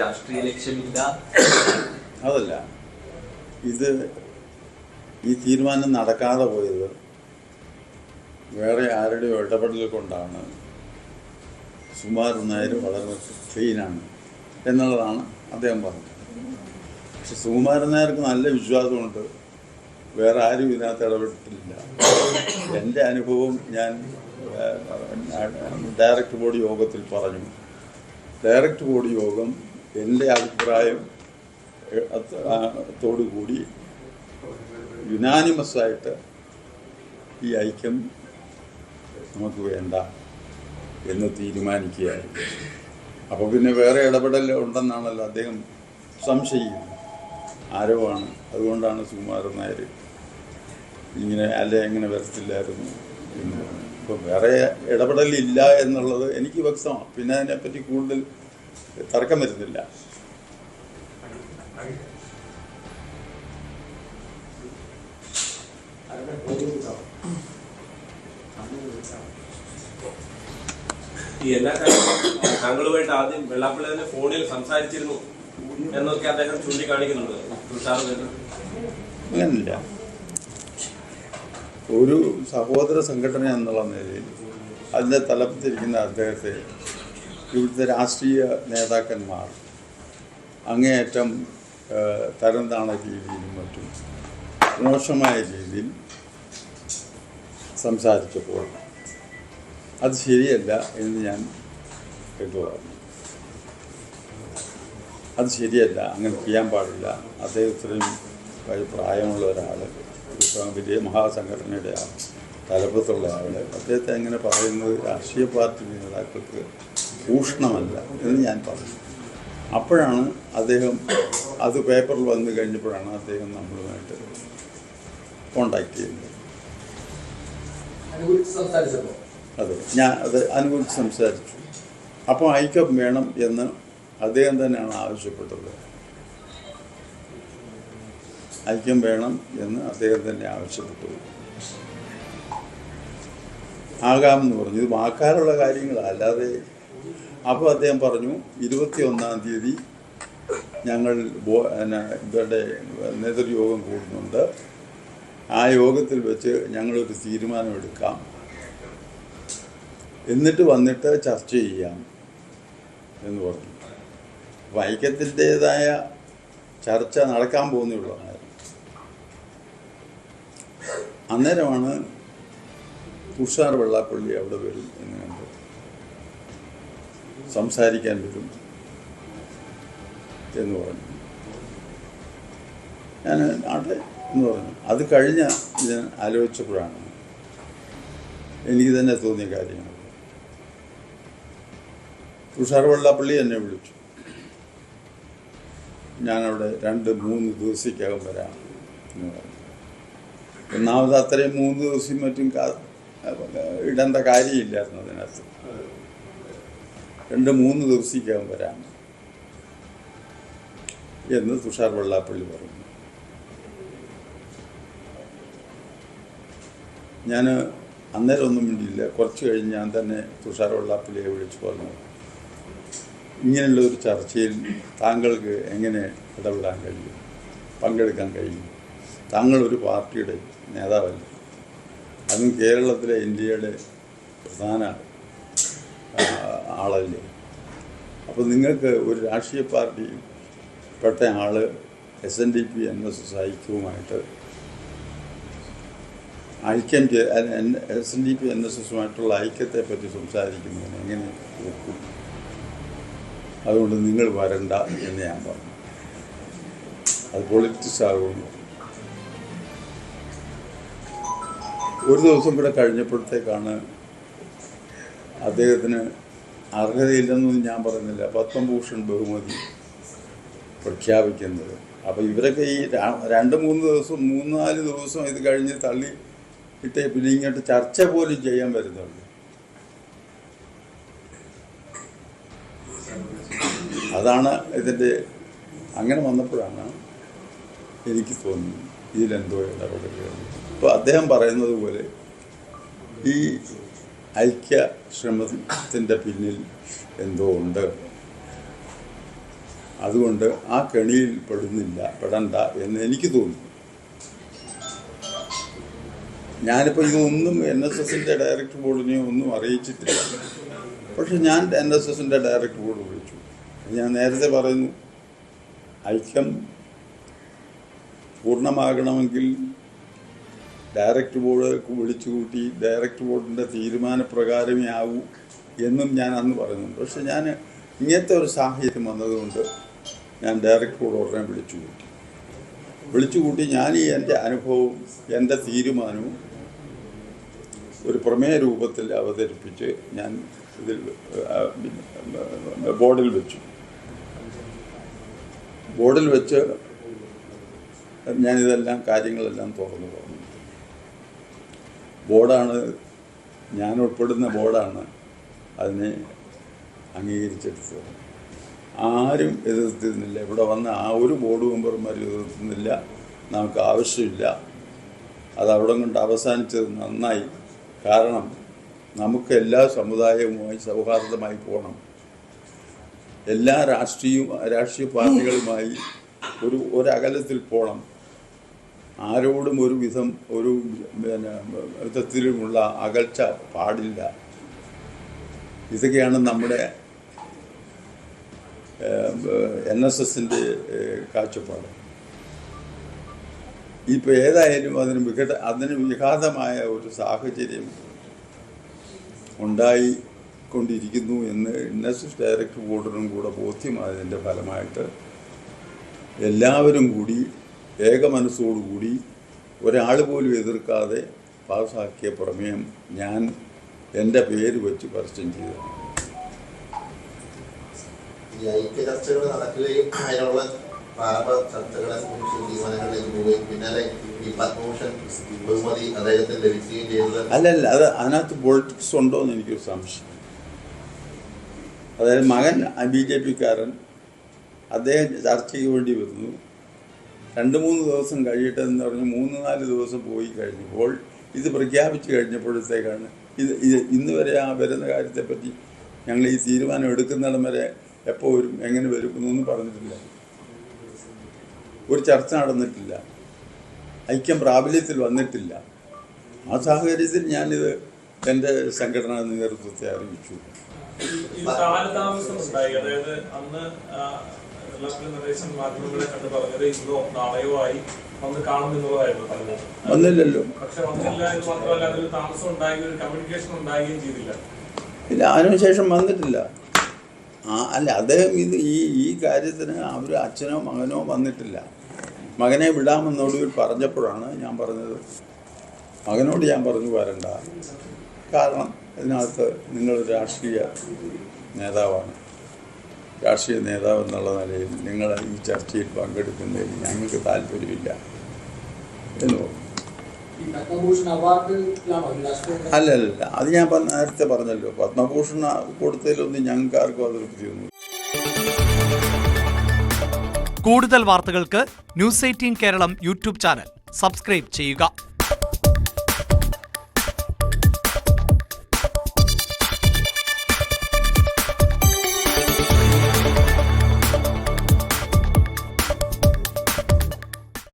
രാഷ്ട്രീയ ലക്ഷ്യമില്ല അതല്ല. ഇത് ഈ തീരുമാനം നടക്കാതെ പോയത് വേറെ ആരുടെയോ ഇടപെടൽ കൊണ്ടാണ്. സുമാർ നായർ വളരെ ക്ലീനാണ് എന്നുള്ളതാണ് അദ്ദേഹം പറഞ്ഞത്. പക്ഷെ സുകുമാരൻ നായർക്ക് നല്ല വിശ്വാസമുണ്ട്. വേറെ ആരും ഇതിനകത്ത് ഇടപെട്ടിട്ടില്ല. എന്റെ അനുഭവം ഞാൻ ഡയറക്റ്റ് ബോർഡ് യോഗത്തിൽ പറഞ്ഞു. ഡയറക്റ്റ് ബോർഡ് യോഗം എന്റെ അഭിപ്രായം ത്തോടുകൂടി യുനാനിമസായിട്ട് ഈ ഐക്യം നമുക്ക് വേണ്ട എന്ന് തീരുമാനിക്കുകയായിരുന്നു. അപ്പോൾ പിന്നെ വേറെ ഇടപെടൽ ഉണ്ടെന്നാണല്ലോ അദ്ദേഹം സംശയിക്കുന്നത്. ആരോ ആണ്. അതുകൊണ്ടാണ് സുകുമാരൻ നായർ ഇങ്ങനെ അല്ലെ എങ്ങനെ വരത്തില്ലായിരുന്നു എന്ന്. ഇപ്പോൾ വേറെ ഇടപെടലില്ല എന്നുള്ളത് എനിക്ക് വ്യക്തമാണ്. പിന്നെ അതിനെപ്പറ്റി കൂടുതൽ തർക്കം വരുന്നില്ല. ഈ എല്ലാ കാര്യങ്ങളും താങ്കളുമായിട്ട് ആദ്യം വെള്ളാപ്പള്ളി തന്നെ ഫോണിൽ സംസാരിച്ചിരുന്നു എന്നൊക്കെ അദ്ദേഹം ചൂണ്ടിക്കാണിക്കുന്നുണ്ട്. തുഷാർ മേനോൻ. അങ്ങനില്ല. ഒരു സഹോദര സംഘടന എന്നുള്ള നിലയിൽ അതിന്റെ തലപ്പത്തിരിക്കുന്ന അദ്ദേഹത്തെ ഇവിടുത്തെ രാഷ്ട്രീയ നേതാക്കന്മാർ അങ്ങേയറ്റം തരം താണ രീതിയിലും മറ്റും മോശമായ രീതിയിൽ സംസാരിച്ചപ്പോൾ അത് ശരിയല്ല എന്ന് ഞാൻ കേട്ടു പറഞ്ഞു. അത് ശരിയല്ല അങ്ങനെ ചെയ്യാൻ പാടില്ല. അദ്ദേഹത്തിനും പ്രായമുള്ള ഒരാൾ വലിയ മഹാസംഘടനയുടെ ആ തലപ്പത്തുള്ള ആൾ അദ്ദേഹത്തെ അങ്ങനെ പറയുന്നത്? രാഷ്ട്രീയ പാർട്ടി നേതാക്കൾക്ക് ഭൂഷണമല്ല എന്ന് ഞാൻ പറഞ്ഞു അപ്പോഴാണ് അദ്ദേഹം അത് പേപ്പറിൽ വന്നു കഴിഞ്ഞപ്പോഴാണ് അദ്ദേഹം നമ്മളുമായിട്ട് കോണ്ടാക്ട് ചെയ്യുന്നത്. അതെ ഞാൻ അത് അനുകൂലിച്ച് സംസാരിച്ചു. അപ്പോൾ ഐക്യം വേണം എന്ന് അദ്ദേഹം തന്നെയാണ് ആവശ്യപ്പെട്ടത്. ഐക്യം വേണം എന്ന് അദ്ദേഹം തന്നെ ആവശ്യപ്പെട്ടു. ആകാമെന്ന് പറഞ്ഞു. ഇത് വാക്കാലുള്ള കാര്യങ്ങളല്ലാതെ അപ്പോൾ അദ്ദേഹം പറഞ്ഞു ഇരുപത്തി ഒന്നാം തീയതി ഞങ്ങൾ ഇവരുടെ നേതൃയോഗം കൂടുന്നുണ്ട്. ആ യോഗത്തിൽ വെച്ച് ഞങ്ങളൊരു തീരുമാനമെടുക്കാം. എന്നിട്ട് വന്നിട്ട് ചർച്ച ചെയ്യാം എന്ന് പറഞ്ഞു. വൈക്കത്തിന്റെതായ ചർച്ച നടക്കാൻ പോകുന്നുള്ളൂ അന്നേരമാണ് തുഷാർ വെള്ളാപ്പള്ളി അവിടെ വരും എന്ന് കണ്ടു സംസാരിക്കാൻ വരും എന്ന് പറഞ്ഞു. ഞാൻ ആട്ടെ എന്ന് പറഞ്ഞു. അത് കഴിഞ്ഞ ഞാൻ ആലോചിച്ചപ്പോഴാണ് എനിക്ക് തന്നെ തോന്നിയ കാര്യങ്ങൾ. തുഷാർ വെള്ളാപ്പള്ളി എന്നെ വിളിച്ചു. ഞാനവിടെ രണ്ട് മൂന്ന് ദിവസത്തേക്കകം വരാം എന്ന് പറഞ്ഞു. ഒന്നാമത് അത്രയും മൂന്ന് ദിവസം മറ്റും ഇടേണ്ട കാര്യമില്ലായിരുന്നു അതിനകത്ത്. രണ്ട് മൂന്ന് ദിവസിക്കകം വരാം എന്ന് തുഷാർ വെള്ളാപ്പള്ളി പറഞ്ഞു. ഞാൻ അന്നേരം ഒന്നും മിണ്ടിയില്ല. കുറച്ച് കഴിഞ്ഞ് ഞാൻ തന്നെ തുഷാർ വെള്ളാപ്പള്ളിയെ വിളിച്ചു പറഞ്ഞു. ഇങ്ങനെയുള്ള ഒരു ചർച്ചയിൽ താങ്കൾക്ക് എങ്ങനെ ഇടപെടാൻ കഴിയും? പങ്കെടുക്കാൻ കഴിയും? താങ്കൾ ഒരു പാർട്ടിയുടെ നേതാവല്ല? അതും കേരളത്തിലെ ഇന്ത്യയുടെ പ്രധാന ആളല്ലേ. അപ്പോൾ നിങ്ങൾക്ക് ഒരു രാഷ്ട്രീയ പാർട്ടി പെട്ട ആൾ S N D P N S S ഐക്യവുമായിട്ട് ഐക്യം S N D P N S എസുമായിട്ടുള്ള ഐക്യത്തെ പറ്റി സംസാരിക്കുന്നതിന് എങ്ങനെ അതുകൊണ്ട് നിങ്ങൾ വരണ്ട എന്ന് ഞാൻ പറഞ്ഞു. അത് പൊളിറ്റിക്സ് ആകുന്നു. ഒരു ദിവസം കൂടെ കഴിഞ്ഞപ്പോഴത്തേക്കാണ് അദ്ദേഹത്തിന് അർഹതയില്ലെന്നൊന്നും ഞാൻ പറയുന്നില്ല. പത്മഭൂഷൺ ബഹുമതി പ്രഖ്യാപിക്കുന്നത്. അപ്പോൾ ഇവരൊക്കെ ഈ രണ്ട് മൂന്ന് ദിവസം മൂന്ന് നാല് ദിവസം ഇത് കഴിഞ്ഞ് തള്ളി ഇട്ടേ പിന്നെ ഇങ്ങോട്ട് ചർച്ച പോലും ചെയ്യാൻ വരുന്നുള്ളൂ അതാണ് ഇതിന്റെ അങ്ങനെ വന്നപ്പോഴാണ് എനിക്ക് തോന്നുന്നത് ഇതിലെന്തോ ഇടപെടലുകൾ. അപ്പോൾ അദ്ദേഹം പറയുന്നത് പോലെ ഈ ഐക്യ ശ്രമത്തിന്റെ പിന്നിൽ എന്തോ ഉണ്ട്. അതുകൊണ്ട് ആ കെണിയിൽ പെടുന്നില്ല പെടണ്ട എന്ന് എനിക്ക് തോന്നി. ഞാനിപ്പോൾ ഇതൊന്നും എൻ എസ് എസിന്റെ ഡയറക്ടർ ബോർഡിനെ ഒന്നും അറിയിച്ചിട്ടില്ല. പക്ഷെ ഞാൻ എൻ എസ് എസിന്റെ ഡയറക്ടർ ബോർഡ് വിളിച്ചു. ഞാൻ നേരത്തെ പറയുന്നു ഐക്യം പൂർണമാകണമെങ്കിൽ ഡയറക്ടർ ബോർഡ് വിളിച്ചു കൂട്ടി ഡയറക്ടർ ബോർഡിന്റെ തീരുമാനപ്രകാരമേ ആവൂ എന്നും ഞാൻ അന്ന് പറയുന്നുണ്ട് പക്ഷെ ഞാൻ ഇങ്ങനത്തെ ഒരു സാഹചര്യം വന്നതുകൊണ്ട് ഞാൻ ഡയറക്ടർ ബോർഡ് ഉടനെ വിളിച്ചു കൂട്ടി. വിളിച്ചു കൂട്ടി ഞാൻ ഈ എന്റെ അനുഭവവും എന്റെ തീരുമാനവും ഒരു പ്രമേയ രൂപത്തിൽ അവതരിപ്പിച്ച് ഞാൻ ഇതിൽ ബോർഡിൽ വെച്ചു. ബോർഡിൽ വെച്ച് ഞാനിതെല്ലാം കാര്യങ്ങളെല്ലാം തുറന്നു പറഞ്ഞു. ബോർഡാണ് ഞാൻ ഉൾപ്പെടുന്ന ബോർഡാണ് അതിനെ അംഗീകരിച്ചെടുത്തത്. ആരും എതിർത്തിരുന്നില്ല. ഇവിടെ വന്ന ആ ഒരു ബോർഡ് മെമ്പർമാരും എതിർത്തുന്നില്ല നമുക്ക് ആവശ്യമില്ല. അത് അവിടെ കൊണ്ട് അവസാനിച്ചത് നന്നായി. കാരണം നമുക്ക് എല്ലാ സമുദായവുമായി സൗഹാർദ്ദമായി പോകണം. എല്ലാ രാഷ്ട്രീയ രാഷ്ട്രീയ പാർട്ടികളുമായി ഒരു ഒരകലത്തിൽ പോകണം. ആരോടും ഒരു വിധം ഒരു പിന്നെ വിധത്തിലുമുള്ള അകൽച്ച പാടില്ല. ഇതൊക്കെയാണ് നമ്മുടെ എൻ എസ് എസിന്റെ കാഴ്ചപ്പാട്. ഇപ്പോൾ ഏതായാലും അതിന് വിഘട അതിന് വിഘാതമായ ഒരു സാഹചര്യം ഉണ്ടായി കൊണ്ടിരിക്കുന്നു എന്ന് എൻ എസ് എസ് ഡയറക്ടർ ബോർഡിനും കൂടെ ബോധ്യമായതിന്റെ ഫലമായിട്ട് എല്ലാവരും കൂടി ഏക മനസ്സോടുകൂടി ഒരാൾ പോലും എതിർക്കാതെ പാസ്സാക്കിയ പ്രമേയം ഞാൻ എന്റെ പേര് വെച്ച് പരസ്യം ചെയ്തതാണ്. ഈ ഐക്യ ചർച്ചകൾ നടക്കുകയും അതിനുള്ള പ്രാരംഭ ചർച്ചകളെ സംബന്ധിച്ച് തീരുമാനങ്ങളിലേക്ക് പോവുകയും പിന്നാലെ ഈ പത്മഭൂഷൺ ബഹുമതി അദ്ദേഹത്തിന് ലഭിക്കുകയും ചെയ്തത് അല്ലല്ല അത് അതിനകത്ത് പൊളിറ്റിക്സ് ഉണ്ടോ എന്ന് എനിക്കൊരു സംശയം. അതായത് മകൻ ബി ജെ പിക്കാരൻ അദ്ദേഹം ചർച്ചയ്ക്ക് വേണ്ടി വരുന്നു. രണ്ട് മൂന്ന് ദിവസം കഴിയട്ടെ എന്ന് പറഞ്ഞ് മൂന്ന് നാല് ദിവസം പോയി കഴിഞ്ഞപ്പോൾ ഇത് പ്രഖ്യാപിച്ചു കഴിഞ്ഞപ്പോഴത്തേക്കാണ് ഇത് ഇത് ഇന്ന് വരെ ആ വരുന്ന കാര്യത്തെപ്പറ്റി ഞങ്ങൾ ഈ തീരുമാനം എടുക്കുന്നിടം വരെ എപ്പോൾ വരും എങ്ങനെ വരും എന്നൊന്നും പറഞ്ഞിട്ടില്ല. ഒരു ചർച്ച നടന്നിട്ടില്ല. ഐക്യം പ്രാബല്യത്തിൽ വന്നിട്ടില്ല. ആ സാഹചര്യത്തിൽ ഞാനിത് എന്റെ സംഘടനാ നേതൃത്വത്തെ അറിയിച്ചു. നടേശൻ മാധ്യമങ്ങളെ കണ്ട് പറഞ്ഞത് ഇന്നോ നാളെയോ ആയി വന്ന് കാണും പറഞ്ഞത് വന്നില്ലല്ലോ. പക്ഷെ വന്നില്ല എന്ന് മാത്രമല്ല അതിൽ താമസം ഉണ്ടായി ഒരു കമ്മ്യൂണിക്കേഷൻ ഉണ്ടാകുകയും ചെയ്തില്ല. ഇല്ല അതിനുശേഷം വന്നിട്ടില്ല. ആ അല്ല അദ്ദേഹം ഇത് ഈ ഈ കാര്യത്തിന് അവർ അച്ഛനോ മകനോ വന്നിട്ടില്ല. മകനെ വിടാമെന്നൊടുവിൽ പറഞ്ഞപ്പോഴാണ് ഞാൻ പറഞ്ഞത്. മകനോട് ഞാൻ പറഞ്ഞു വരണ്ട. കാരണം ഇതിനകത്ത് നിങ്ങളൊരു രാഷ്ട്രീയ നേതാവാണ്. രാഷ്ട്രീയ നേതാവ് എന്നുള്ള നിലയിൽ നിങ്ങൾ ഈ ചർച്ചയിൽ പങ്കെടുക്കുന്നതിൽ ഞങ്ങൾക്ക് താല്പര്യമില്ല. എന്ന് അല്ല അല്ല. അത് ഞാൻ നേരത്തെ പറഞ്ഞല്ലോ. പത്മഭൂഷൺ കൊടുത്തതിലൊന്നും ഞങ്ങൾക്ക് ആർക്കും അതൃപ്തിയൊന്നും കൂടുതൽ വാർത്തകൾക്ക് news eighteen Keralam YouTube channel. Subscribe ചെയ്യുക.